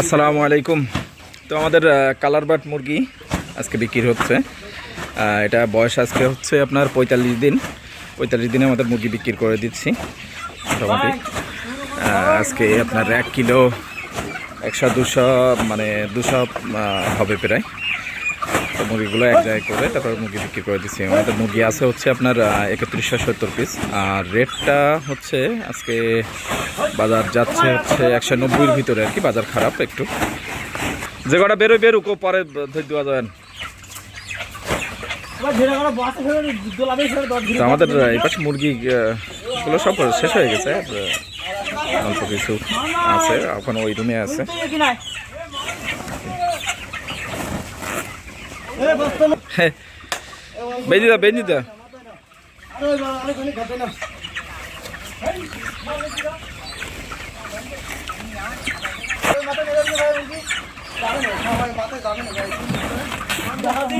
আসসালামু আলাইকুম। তো আমাদের কালার বাট মুরগি আজকে বিক্রি হচ্ছে। এটা বয়স আজকে হচ্ছে আপনার পঁয়তাল্লিশ দিন। পঁয়তাল্লিশ দিনে আমাদের মুরগি বিক্রি করে দিচ্ছি, মোটামুটি। আজকে আপনার এক কিলো একশো দুশো মানে দুশো হবে প্রায়। তো মুরগিগুলো এক জায়গায় করে তারপর মুরগি বিক্রি করে দিচ্ছি আমাদের মুরগি আছে হচ্ছে আপনার একত্রিশশো সত্তর পিস আর রেটটা হচ্ছে আজকে বাজার যাচ্ছে হচ্ছে একশো নব্বইয়ের ভিতরে আর কি, বাজার খারাপ একটু। যে কটা বেরোয় বেরুক, ও পরে ধৈর্য দেওয়া যাবেন আমাদের এই পাশে মুরগি গুলো সব শেষ হয়ে গেছে। অল্প কিছু আছে, এখন ওই রুমে আছে। বেঁধে দাও, বেঁধে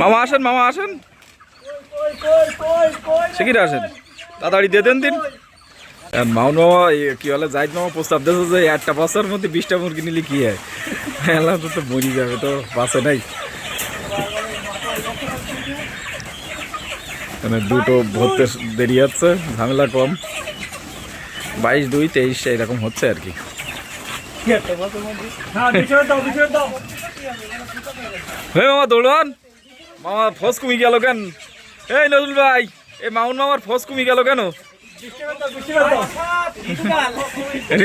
মামা আসেন মামা আসেন। শিখিরে আসেন। তাড়াতাড়ি দিয়ে দেন দিন। মাউন মামা কি বলে, জাহিদ মামা প্রস্তাব দিয়েছে যে, একটা বছর মধ্যে বিশটা মুরগি নিলে কি হয়? তো মরি যাবে, তো বাসে নাই। মানে দুটো ভরতে দেরি হচ্ছে ঝামেলা কম। বাইশ দুই তেইশ এরকম হচ্ছে আর কি। হে মামা দৌড়ান। মামা ফস কমে গেল কেন? এই নজরুল ভাই এই মাউন মামার ফস কমে গেল কেন?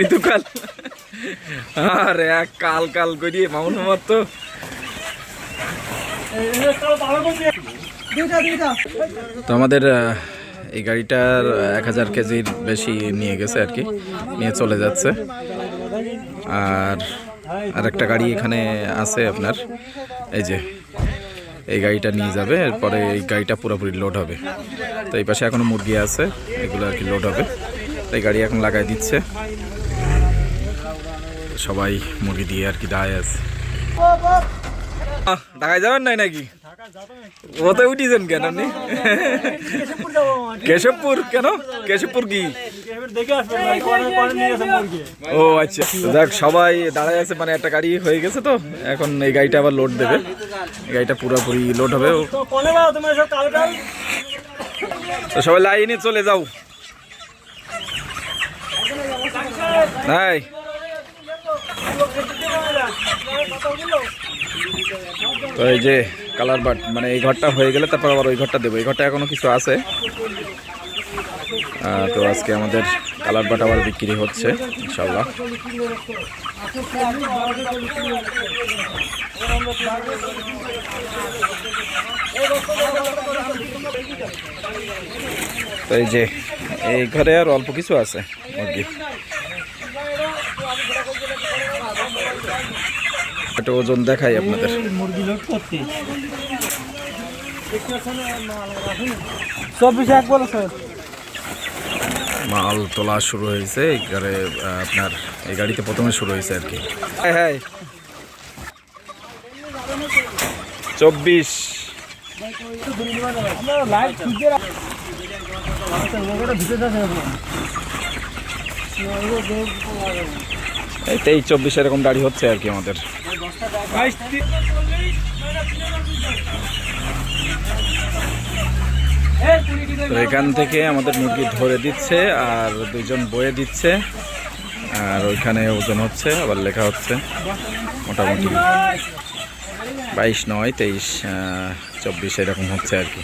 ঋতুকাল। আরে এক কাল কাল করিয়ে মাউন মামার তো। তো আমাদের এই গাড়িটার এক হাজার কেজির বেশি নিয়ে গেছে আর কি, নিয়ে চলে যাচ্ছে। আর আর একটা গাড়ি এখানে আছে আপনার, এই যে, এই গাড়িটা নিয়ে যাবে, এরপরে এই গাড়িটা পুরোপুরি লোড হবে। তো এই পাশে এখনও মুরগি আছে, এগুলো আর কি লোড হবে। তো এই গাড়ি এখন লাগাই দিচ্ছে। সবাই মুরগি দিয়ে আর কি দায় আছে। ঢাকায় যাবেন নাই নাকি? ওতে উঠিছেন কেন আপনি? কেশবপুর কেন? কেশবপুর কি? ও আচ্ছা। যাক, সবাই দাঁড়ায় আছে মানে একটা গাড়ি হয়ে গেছে তো। এখন এই গাড়িটা আবার লোড দেবে। এই গাড়িটা পুরোপুরি লোড হবে। তো সবাই লাইনে চলে যাও। নাই। তো এই যে কালার বাট মানে এই ঘরটা হয়ে গেলে তারপর আবার ওই ঘরটা দেবো। এই ঘরটা এখনও কিছু আছে। তো আজকে আমাদের কালার বাট আবার বিক্রি হচ্ছে ইনশাল্লাহ তো এই যে, এই ঘরে আর অল্প কিছু আছে মুরগি। একটা ওজন দেখাই আপনাদের। মুরগি লোড করতে। চব্বিশ এক বলো স্যার। মাল তোলা শুরু হয়েছে এই গাড়ি আপনার এই গাড়িতে প্রথমে শুরু হয়েছে আর কি। হ্যাঁ হ্যাঁ চব্বিশ। ভিতরে এই তেইশ, চব্বিশ এরকম গাড়ি হচ্ছে আর কি আমাদের। এখান থেকে আমাদের মুরগি ধরে দিচ্ছে আর দুইজন বয়ে দিচ্ছে আর ওইখানে ওজন হচ্ছে, আবার লেখা হচ্ছে। মোটামুটি বাইশ নয়, তেইশ চব্বিশ এরকম হচ্ছে আর কি।